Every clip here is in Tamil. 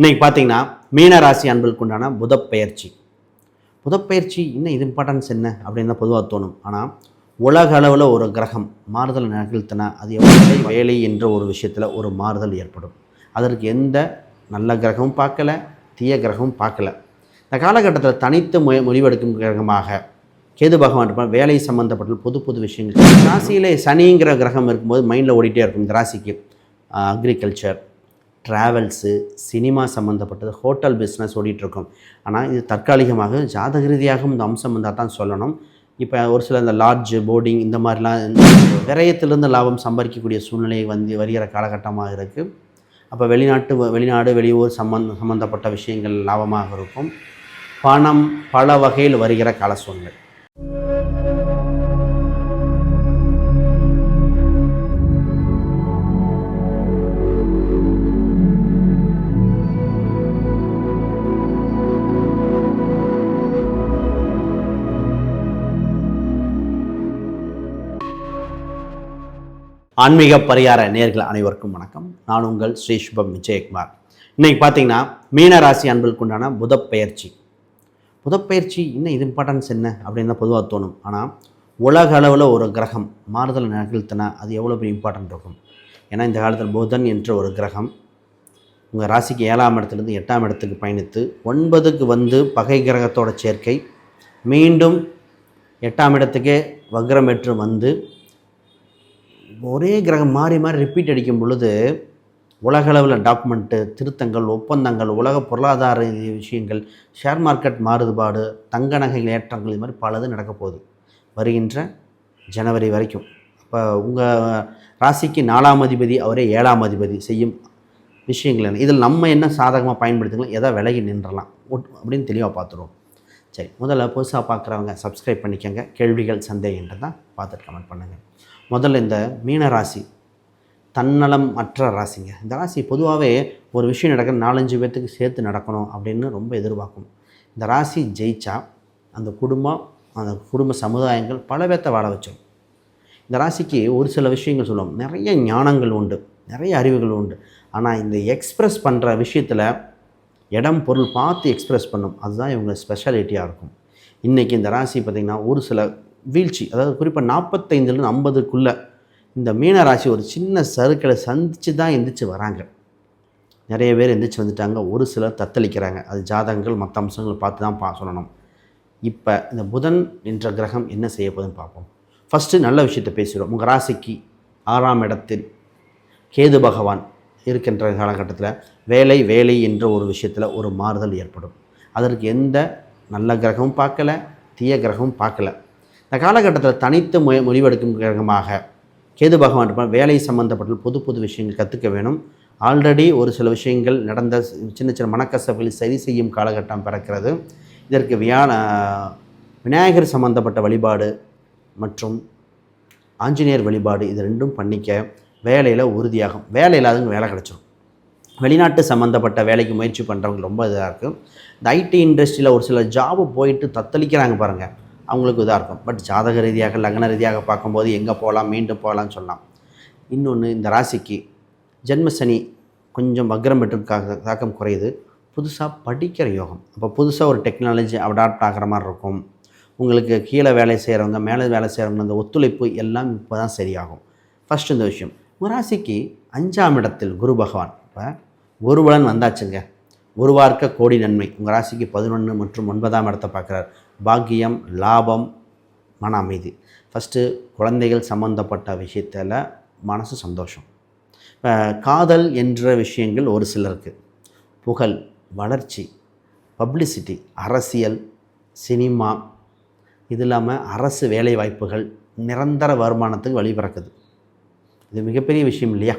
இன்றைக்கி பார்த்தீங்கன்னா மீனராசி அன்புக்கு உண்டான புதப்பெயர்ச்சி. புதப்பெயர்ச்சி இன்னும் இது இம்பார்ட்டன்ஸ் என்ன அப்படின்னு தான் பொதுவாக தோணும். ஆனால் உலக அளவில் ஒரு கிரகம் மாறுதல் நிகழ்த்தினா அது எவ்வளோ வேலை என்ற ஒரு விஷயத்தில் ஒரு மாறுதல் ஏற்படும். அதற்கு எந்த நல்ல கிரகமும் பார்க்கல தீய கிரகமும் பார்க்கல. இந்த காலகட்டத்தில் தனித்து மு முடிவெடுக்கும் கிரகமாக கேது பகவான் இருப்பான் வேலை சம்மந்தப்பட்ட புது புது விஷயங்கள். ராசியிலே சனிங்கிற கிரகம் இருக்கும்போது மைண்டில் ஓடிட்டே இருக்கும் இந்த ராசிக்கு. அக்ரிகல்ச்சர் ட்ராவல்ஸு சினிமா சம்மந்தப்பட்டது ஹோட்டல் பிஸ்னஸ் ஓடிட்டுருக்கும். ஆனால் இது தற்காலிகமாக ஜாதக ரீதியாகவும் இந்த அம்சம் வந்தால் தான் சொல்லணும். இப்போ ஒரு சில இந்த லாட்ஜு போர்டிங் இந்த மாதிரிலாம் விரயத்திலிருந்து லாபம் சம்பாதிக்கக்கூடிய சூழ்நிலை வந்து வருகிற காலகட்டமாக இருக்குது அப்போ வெளிநாட்டு வெளிநாடு வெளியூர் சம்மந்த சம்மந்தப்பட்ட விஷயங்கள் லாபமாக இருக்கும். பணம் பல வகையில் வருகிற கால சூழ்நிலை. ஆன்மீக பரிகார நேர்கள் அனைவருக்கும் வணக்கம். நான் உங்கள் ஸ்ரீ சுபம் விஜயகுமார். இன்னைக்கு பார்த்தீங்கன்னா மீனராசி அன்புக்கு உண்டான புதப்பெயர்ச்சி. புதப்பெயர்ச்சி இன்னும் இது இம்பார்ட்டன்ஸ் என்ன அப்படின்னு தான் பொதுவாக தோணும். ஆனால் உலக அளவில் ஒரு கிரகம் மாறுதல் நிகழ்த்தினா அது எவ்வளோ பெரிய இம்பார்ட்டன்ட் இருக்கும். ஏன்னா இந்த காலத்தில் புதன் என்ற ஒரு கிரகம் உங்கள் ராசிக்கு ஏழாம் இடத்துலேருந்து எட்டாம் இடத்துக்கு பயணித்து ஒன்பதுக்கு வந்து பகை கிரகத்தோட சேர்க்கை மீண்டும் எட்டாம் இடத்துக்கே வக்ரம் பெற்று வந்து ஒரே கிரகம் மாறி மாறி ரிப்பீட் அடிக்கும் பொழுது உலகளவில் டாக்குமெண்ட்டு திருத்தங்கள் ஒப்பந்தங்கள் உலக பொருளாதார ரீதி விஷயங்கள் ஷேர் மார்க்கெட் மாறுபாடு தங்க நகைகள் ஏற்றங்கள் இது மாதிரி பலது நடக்க போகுது. வருகின்ற ஜனவரி வரைக்கும். இப்போ உங்கள் ராசிக்கு நாலாம் அதிபதி அவரே ஏழாம் அதிபதி செய்யும் விஷயங்கள் என்ன? இதில் நம்ம என்ன சாதகமாக பயன்படுத்திக்கலாம்? எதை விலகி நின்றலாம். அப்படின்னு தெளிவாக பார்த்துருவோம். சரி முதல்ல புதுசாக பார்க்குறவங்க சப்ஸ்கிரைப் பண்ணிக்கோங்க. கேள்விகள் சந்தேகன்றதான் பார்த்துட்டு கமெண்ட் பண்ணுங்கள் முதல்ல இந்த மீன ராசி. தன்னலம் அற்ற ராசிங்க. இந்த ராசி பொதுவாகவே ஒரு விஷயம் நடக்கிற நாலஞ்சு பேர்த்துக்கு சேர்த்து நடக்கணும் அப்படின்னு ரொம்ப எதிர்பார்க்கும் இந்த ராசி ஜெயிச்சா அந்த குடும்பம் அந்த குடும்ப சமுதாயங்கள் பல பேர்த்த வாழ வச்சோம் இந்த ராசிக்கு ஒரு சில விஷயங்கள் சொல்லுவோம். நிறைய ஞானங்கள் உண்டு. நிறைய அறிவுகள் உண்டு. ஆனால் இந்த எக்ஸ்ப்ரெஸ் பண்ணுற விஷயத்தில் இடம் பொருள் பார்த்து எக்ஸ்ப்ரெஸ் பண்ணும். அதுதான் இவங்க ஸ்பெஷாலிட்டியாக இருக்கும். இன்றைக்கி இந்த ராசி பார்த்திங்கன்னா ஒரு சில வீழ்ச்சி. அதாவது குறிப்பாக நாற்பத்தைந்துலேருந்து ஐம்பதுக்குள்ளே இந்த மீனராசி ஒரு சின்ன சறுக்களை சந்தித்து தான் எந்திரிச்சு வராங்க. நிறைய பேர் எந்திரிச்சு வந்துட்டாங்க. ஒரு சிலர் தத்தளிக்கிறாங்க. அது ஜாதகங்கள் மற்ற அம்சங்கள் பார்த்து தான் பா சொல்லணும். இப்போ இந்த புதன் என்ற கிரகம் என்ன செய்ய போகுதுன்னு பார்ப்போம். ஃபஸ்ட்டு நல்ல விஷயத்தை பேசிடுவோம். உங்கள் ராசிக்கு ஆறாம் இடத்தில் கேது பகவான் இருக்கின்ற காலகட்டத்தில் வேலை வேலை என்ற ஒரு விஷயத்தில் ஒரு மாறுதல் ஏற்படும். அதற்கு எந்த நல்ல கிரகமும் பார்க்கல தீய கிரகமும் பார்க்கல. இந்த காலகட்டத்தில் தனித்து மு முடிவெடுக்கும் கிரகமாக கேது பகவான் இருப்பார். வேலை சம்மந்தப்பட்ட புது புது விஷயங்கள் கற்றுக்க வேணும். ஆல்ரெடி ஒரு சில விஷயங்கள் நடந்த சின்ன சின்ன மனக்கசப்புகளை சரி செய்யும் காலகட்டம் பிறக்கிறது. இதற்கு வியான விநாயகர் சம்பந்தப்பட்ட வழிபாடு மற்றும் ஆஞ்சநேயர் வழிபாடு இது ரெண்டும் பண்ணிக்க வேலையில் உறுதியாகும். வேலை இல்லாதவங்க வேலை கிடச்சிரும். வெளிநாட்டு சம்மந்தப்பட்ட வேலைக்கு முயற்சி பண்ணுறவங்க ரொம்ப இதாக இருக்கும் இந்த ஐடி இண்டஸ்ட்ரியில் ஒரு சில ஜாபு போயிட்டு தத்தளிக்கிறாங்க பாருங்கள் அவங்களுக்கு இதாக இருக்கும். பட் ஜாதக ரீதியாக லக்ன ரீதியாக பார்க்கும்போது எங்கே போகலாம் மீண்டும் போகலாம்னு சொல்லலாம் இன்னொன்று இந்த ராசிக்கு ஜென்மசனி கொஞ்சம் வக்ரம் பெற்று தாக்கம் குறையுது. புதுசாக படிக்கிற யோகம். அப்போ புதுசாக ஒரு டெக்னாலஜி அடாப்ட் ஆகிற மாதிரி இருக்கும். உங்களுக்கு கீழே வேலை செய்கிறவங்க மேலே வேலை செய்கிறவங்க அந்த ஒத்துழைப்பு எல்லாம் இப்போ தான் சரியாகும். ஃபஸ்ட்டு இந்த விஷயம். உங்கள் ராசிக்கு அஞ்சாம் இடத்தில் குரு பகவான். இப்போ குருபலன் வந்தாச்சுங்க. உருவார்க்க கோடி நன்மை. உங்கள் ராசிக்கு பதினொன்று மற்றும் ஒன்பதாம் இடத்தை பார்க்குறார். பாக்கியம் லாபம் மன அமைதி. ஃபஸ்ட்டு குழந்தைகள் சம்மந்தப்பட்ட விஷயத்தில் மனசு சந்தோஷம். இப்போ காதல் என்ற விஷயங்கள் ஒரு சிலருக்கு. புகழ் வளர்ச்சி பப்ளிசிட்டி அரசியல் சினிமா இது இல்லாமல் அரசு வேலை வாய்ப்புகள் நிரந்தர வருமானத்துக்கு வழிபிறக்குது இது மிகப்பெரிய விஷயம் இல்லையா?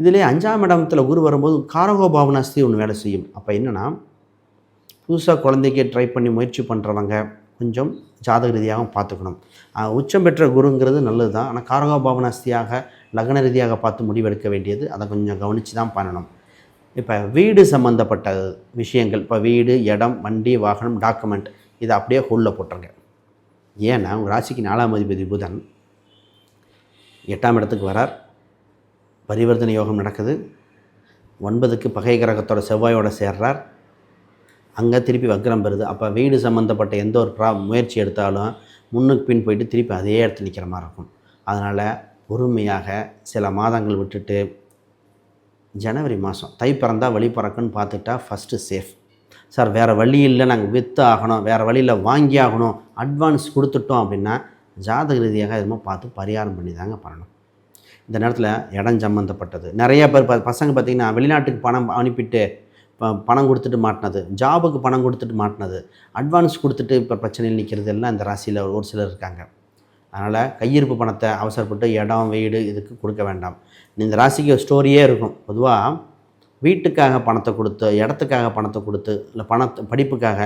இதிலே அஞ்சாம் இடத்துல குரு வரும்போது காரகோபாவனாஸ்தி ஒன்று வேலை செய்யும். அப்போ என்னென்னா புதுசாக குழந்தைக்கு ட்ரை பண்ணி முயற்சி பண்ணுறவங்க கொஞ்சம் ஜாதக ரீதியாக பார்த்துக்கணும். உச்சம் பெற்ற குருங்கிறது நல்லது தான் ஆனால் காரகோபாவனாஸ்தியாக லக்ன ரீதியாக பார்த்து முடிவெடுக்க வேண்டியது. அதை கொஞ்சம் கவனித்து தான் பண்ணணும். இப்போ வீடு சம்மந்தப்பட்ட விஷயங்கள் இப்போ வீடு இடம் வண்டி வாகனம் டாக்குமெண்ட் இதை அப்படியே ஹோலில் போட்டுருங்க. ஏன்னா உங்கள் ராசிக்கு நாலாம் அதிபதி புதன் எட்டாம் இடத்துக்கு வரார். பரிவர்த்தனை யோகம் நடக்குது. ஒன்பதுக்கு பகை கிரகத்தோட செவ்வாயோட சேர்றார். அங்கே திருப்பி வக்ரம் பெறுது. அப்போ வீடு சம்மந்தப்பட்ட எந்த ஒரு ப்ரா முயற்சி எடுத்தாலும் முன்னுக்கு பின் போயிட்டு திருப்பி அதே இடத்துல நிற்கிற மாதிரி இருக்கும். அதனால் பொறுமையாக சில மாதங்கள் விட்டுட்டு ஜனவரி மாதம் தை பிறந்தால் வழி பிறக்குன்னு பார்த்துட்டா ஃபஸ்ட்டு சேஃப் சார் வேறு வழி இல்லை நாங்கள் விற்று ஆகணும் வேறு வழியில் வாங்கி ஆகணும் அட்வான்ஸ் கொடுத்துட்டோம் அப்படின்னா ஜாதக ரீதியாக எதுமோ பார்த்து பரிகாரம் பண்ணி தாங்க பண்ணணும். இந்த நேரத்தில் இடம் சம்மந்தப்பட்டது நிறைய பேர் பசங்க பார்த்திங்கன்னா வெளிநாட்டுக்கு பணம் அனுப்பிட்டு பணம் கொடுத்துட்டு மாட்டினது. ஜாபுக்கு பணம் கொடுத்துட்டு மாட்டினது. அட்வான்ஸ் கொடுத்துட்டு இப்போ பிரச்சனையில் நிற்கிறது எல்லாம் இந்த ராசியில் ஒரு சிலர் இருக்காங்க. அதனால் கையிருப்பு பணத்தை அவசரப்பட்டு இடம் வீடு இதுக்கு கொடுக்க வேண்டாம். இந்த ராசிக்கு ஒரு ஸ்டோரியே இருக்கும். பொதுவாக வீட்டுக்காக பணத்தை கொடுத்து இடத்துக்காக பணத்தை கொடுத்து இல்லை பணத்தை படிப்புக்காக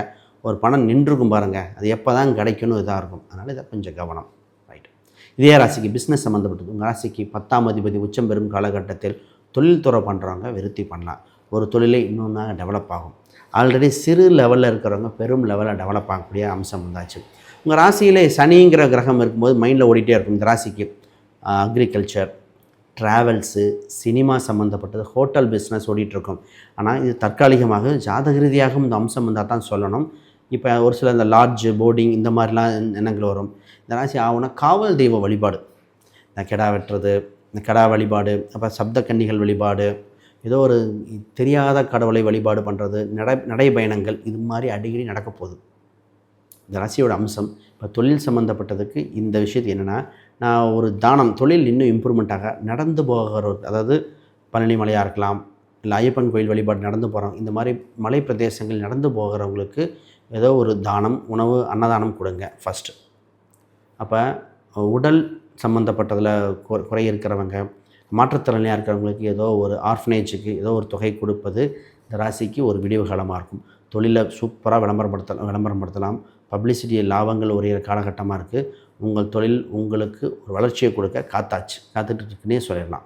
ஒரு பணம் நின்றுருக்கும் பாருங்கள் அது எப்போ தான் கிடைக்கணும் இதாக இருக்கும். அதனால் இதை கொஞ்சம் கவனம். ரைட் இதே ராசிக்கு பிஸ்னஸ் சம்மந்தப்பட்டது உங்கள் ராசிக்கு பத்தாம் அதிபதி உச்சம் பெறும் காலகட்டத்தில் தொழில்துறை பண்ணுறவங்க விருத்தி பண்ணலாம். ஒரு தொழிலை இன்னொன்று டெவலப் ஆகும். ஆல்ரெடி சிறு லெவலில் இருக்கிறவங்க பெரும் லெவலில் டெவலப் ஆகக்கூடிய அம்சம் வந்தாச்சு உங்கள் ராசியிலே சனிங்கிற கிரகம் இருக்கும்போது மைண்டில் ஓடிட்டே இருக்கும். இந்த ராசிக்கு அக்ரிகல்ச்சர் ட்ராவல்ஸு சினிமா சம்மந்தப்பட்டது ஹோட்டல் பிஸ்னஸ் ஓடிட்டுருக்கும். ஆனால் இது தற்காலிகமாக ஜாதக ரீதியாகவும் இந்த அம்சம் வந்தால் தான் சொல்லணும். இப்போ ஒரு சில இந்த லாட்ஜ் போர்டிங் இந்த மாதிரிலாம் எண்ணங்கள் வரும். இந்த ராசி ஆகுனா காவல் தெய்வ வழிபாடு. இந்த கிடா வெட்டுறது இந்த கிடா வழிபாடு அப்புறம் சப்த கன்னிகள் வழிபாடு ஏதோ ஒரு தெரியாத கடவுளை வழிபாடு பண்ணுறது நடை நடைபயணங்கள் இது மாதிரி அடிக்கடி நடக்க போகுது. இந்த ராசியோட அம்சம் இப்போ தொழில் சம்மந்தப்பட்டதுக்கு இந்த விஷயத்து என்னென்னா நான் ஒரு தானம் தொழில் இன்னும் இம்ப்ரூவ்மெண்ட்டாக நடந்து போகிற அதாவது பழனி மலையாக இருக்கலாம் இல்லை ஐயப்பன் கோயில் வழிபாடு நடந்து போகிறோம் இந்த மாதிரி மலை பிரதேசங்கள் நடந்து போகிறவங்களுக்கு ஏதோ ஒரு தானம் உணவு அன்னதானம் கொடுங்க ஃபஸ்ட்டு அப்போ உடல் சம்மந்தப்பட்டதில் குறை குறை இருக்கிறவங்க மாற்றுத்திறனையாக இருக்கிறவங்களுக்கு ஏதோ ஒரு ஆர்ஃபனேஜுக்கு ஏதோ ஒரு தொகை கொடுப்பது இந்த ராசிக்கு ஒரு விடிவு காலமாக இருக்கும். தொழிலை சூப்பராக விளம்பரப்படுத்தலாம் விளம்பரப்படுத்தலாம். பப்ளிசிட்டி லாபங்கள் ஒரு காலகட்டமாக இருக்குது உங்கள் தொழில் உங்களுக்கு ஒரு வளர்ச்சியை கொடுக்க காத்தாச்சு. காத்துட்டு இருக்குன்னே சொல்லிடலாம்.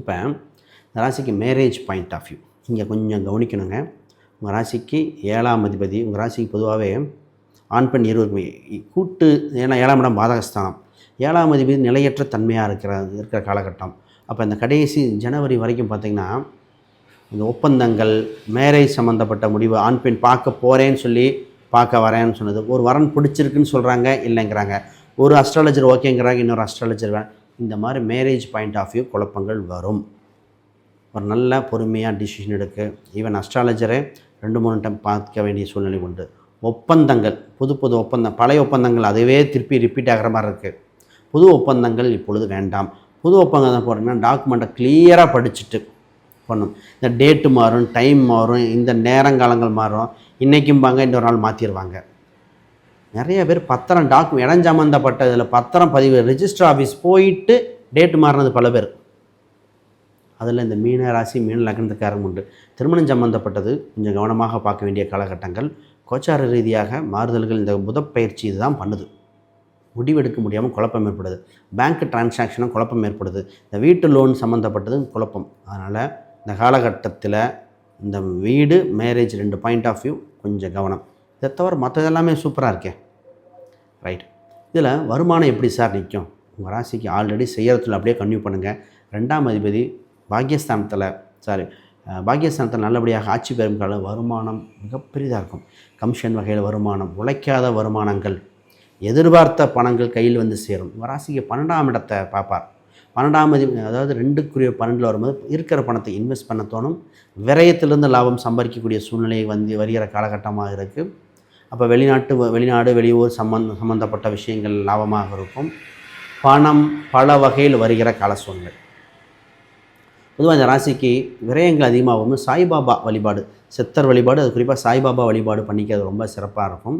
இப்போ இந்த ராசிக்கு மேரேஜ் பாயிண்ட் ஆஃப் வியூ இங்கே கொஞ்சம் கவனிக்கணுங்க. உங்கள் ராசிக்கு ஏழாம் அதிபதி உங்கள் ராசிக்கு பொதுவாகவே ஆண் பெண் இருவருமே கூட்டு ஏன்னா ஏழாம் இடம் பாதகஸ்தானம். ஏழாம் அதிபதி நிலையற்ற தன்மையாக இருக்கிற இருக்கிற காலகட்டம். அப்போ இந்த கடைசி ஜனவரி வரைக்கும் பார்த்திங்கன்னா இந்த ஒப்பந்தங்கள் மேரேஜ் சம்மந்தப்பட்ட முடிவு ஆண் பெண் பார்க்க போகிறேன்னு சொல்லி பார்க்க வரேன்னு சொன்னது. ஒரு வரன் பிடிச்சிருக்குன்னு சொல்கிறாங்க இல்லைங்கிறாங்க. ஒரு அஸ்ட்ராலஜர் ஓகேங்கிறாங்க இன்னொரு அஸ்ட்ராலஜர் வே. இந்த மாதிரி மேரேஜ் பாயிண்ட் ஆஃப் வியூ குழப்பங்கள் வரும். ஒரு நல்ல பொறுமையாக டிசிஷன் எடுக்க. ஈவன் அஸ்ட்ராலஜரே ரெண்டு மூணு டைம் பார்க்க வேண்டிய சூழ்நிலை உண்டு. ஒப்பந்தங்கள் புது புது ஒப்பந்தம் பழைய ஒப்பந்தங்கள் அதுவே திருப்பி ரிப்பீட் ஆகிற மாதிரி இருக்குது புது ஒப்பந்தங்கள் இப்பொழுது வேண்டாம். புது ஒப்பந்தம் போடுறீங்கன்னா டாக்குமெண்ட்டை கிளியராக படிச்சுட்டு பண்ணும் இந்த டேட்டு மாறும் டைம் மாறும் இந்த நேரங்காலங்கள் மாறும். இன்றைக்கும் பாங்க இன்னொரு நாள் மாற்றிடுவாங்க நிறைய பேர் பத்திரம் டாக்கு இடம் சம்மந்தப்பட்ட இதில் பத்திரம் பதிவு ரிஜிஸ்டர் ஆஃபீஸ் போயிட்டு டேட்டு மாறினது பல பேர். அதில் இந்த மீன ராசி மீன லக்னத்துக்காரங்க உண்டு. திருமணம் சம்மந்தப்பட்டது கொஞ்சம் கவனமாக பார்க்க வேண்டிய காலகட்டங்கள். கோச்சார ரீதியாக மாறுதல்கள் இந்த புதப்பயிற்சி இதுதான் பண்ணுது. முடிவெடுக்க முடியாமல் குழப்பம் ஏற்படுது. பேங்க் டிரான்சாக்ஷனும் குழப்பம் ஏற்படுது. இந்த வீட்டு லோன் சம்மந்தப்பட்டது குழப்பம். அதனால் இந்த காலகட்டத்தில் இந்த வீடு மேரேஜ் ரெண்டு பாயிண்ட் ஆஃப் வியூ கொஞ்சம் கவனம். இதை தவிர மற்றது எல்லாமே சூப்பராக இருக்கே. ரைட் இதில் வருமானம் எப்படி சார் நிற்கும் உங்கள் ராசிக்கு ஆல்ரெடி செய்கிறதுல அப்படியே கன்யூ பண்ணுங்கள் ரெண்டாம் அதிபதி பாக்கியஸ்தானத்தில் சாரி பாக்கியஸ்தானத்தில் நல்லபடியாக ஆட்சி பெறும் கால வருமானம் மிகப்பெரியதாக இருக்கும். கமிஷன் வகையில் வருமானம் உழைக்காத வருமானங்கள். எதிர்பார்த்த பணங்கள் கையில் வந்து சேரும். ராசிக்கு பன்னெண்டாம் இடத்தை பார்ப்பார். பன்னெண்டாம் அதாவது ரெண்டுக்குரிய பன்னெண்டில் வரும்போது இருக்கிற பணத்தை இன்வெஸ்ட் பண்ண தோணும். விரயத்திலிருந்து லாபம் சம்பாதிக்கக்கூடிய சூழ்நிலை வந்து வருகிற காலகட்டமாக இருக்குது அப்போ வெளிநாட்டு வெளிநாடு வெளியூர் சம்மந்த சம்மந்தப்பட்ட விஷயங்கள் லாபமாக இருக்கும். பணம் பல வகையில் வருகிற கால சூழ்நிலை. பொதுவாக இந்த ராசிக்கு விரயங்கள் அதிகமாகவும் சாய்பாபா வழிபாடு சித்தர் வழிபாடு அது குறிப்பாக சாய்பாபா வழிபாடு பண்ணிக்கிறது ரொம்ப சிறப்பாக இருக்கும்.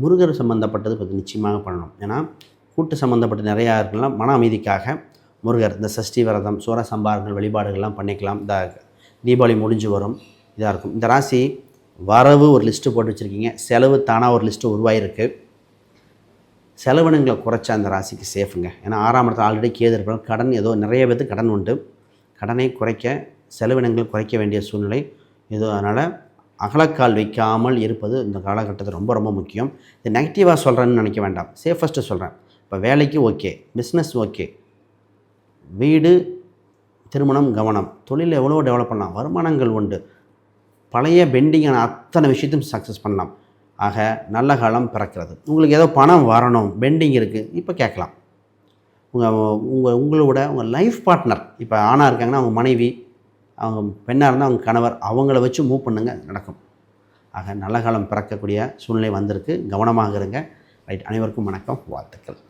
முருகர் சம்மந்தப்பட்டது பற்றி நிச்சயமாக பண்ணணும். ஏன்னா கூட்டு சம்மந்தப்பட்ட நிறையா இருக்கலாம் மன அமைதிக்காக முருகர் இந்த சஷ்டி விரதம் சூர சம்பாரங்கள் வழிபாடுகள்லாம் பண்ணிக்கலாம். இந்த தீபாவளி முடிஞ்சு வரும் இதாக இருக்கும். இந்த ராசி வரவு ஒரு லிஸ்ட்டு போட்டு வச்சுருக்கீங்க. செலவு தானாக ஒரு லிஸ்ட்டு உருவாயிருக்கு. செலவினங்களை குறைச்சா அந்த ராசிக்கு சேஃபுங்க. ஏன்னா ஆறாம் இடத்துல ஆல்ரெடி கேது இருப்பாங்க கடன் ஏதோ நிறைய பேருக்கு கடன் உண்டு. கடனை குறைக்க செலவினங்கள் குறைக்க வேண்டிய சூழ்நிலை. ஏதோ அதனால் அகலக்கால் வைக்காமல் இருப்பது இந்த காலகட்டத்தில் ரொம்ப ரொம்ப முக்கியம். இது நெகட்டிவாக சொல்கிறேன்னு நினைக்க வேண்டாம். சேஃபஸ்ட்டு சொல்கிறேன் இப்போ வேலைக்கு ஓகே பிஸ்னஸ் ஓகே. வீடு திருமணம் கவனம். தொழிலில் எவ்வளோ டெவலப் பண்ணலாம். வருமானங்கள் உண்டு. பழைய பெண்டிங்கான அத்தனை விஷயத்தையும் சக்ஸஸ் பண்ணலாம். ஆக நல்ல காலம் பிறக்கிறது. உங்களுக்கு ஏதோ பணம் வரணும். பெண்டிங் இருக்குது இப்போ கேட்கலாம். உங்கள் உங்கள் உங்களோட உங்கள் லைஃப் பார்ட்னர் இப்போ ஆணாக இருக்காங்கன்னா அவங்க மனைவி அவங்க பெண்ணாக இருந்தால் அவங்க கணவர் அவங்கள வச்சு மூவ் பண்ணுங்க நடக்கும். ஆக நல்ல காலம் பிறக்கக்கூடிய சூழ்நிலை வந்திருக்கு. கவனமாக இருங்க. ரைட் அனைவருக்கும் வணக்கம். வாழ்த்துக்கள்.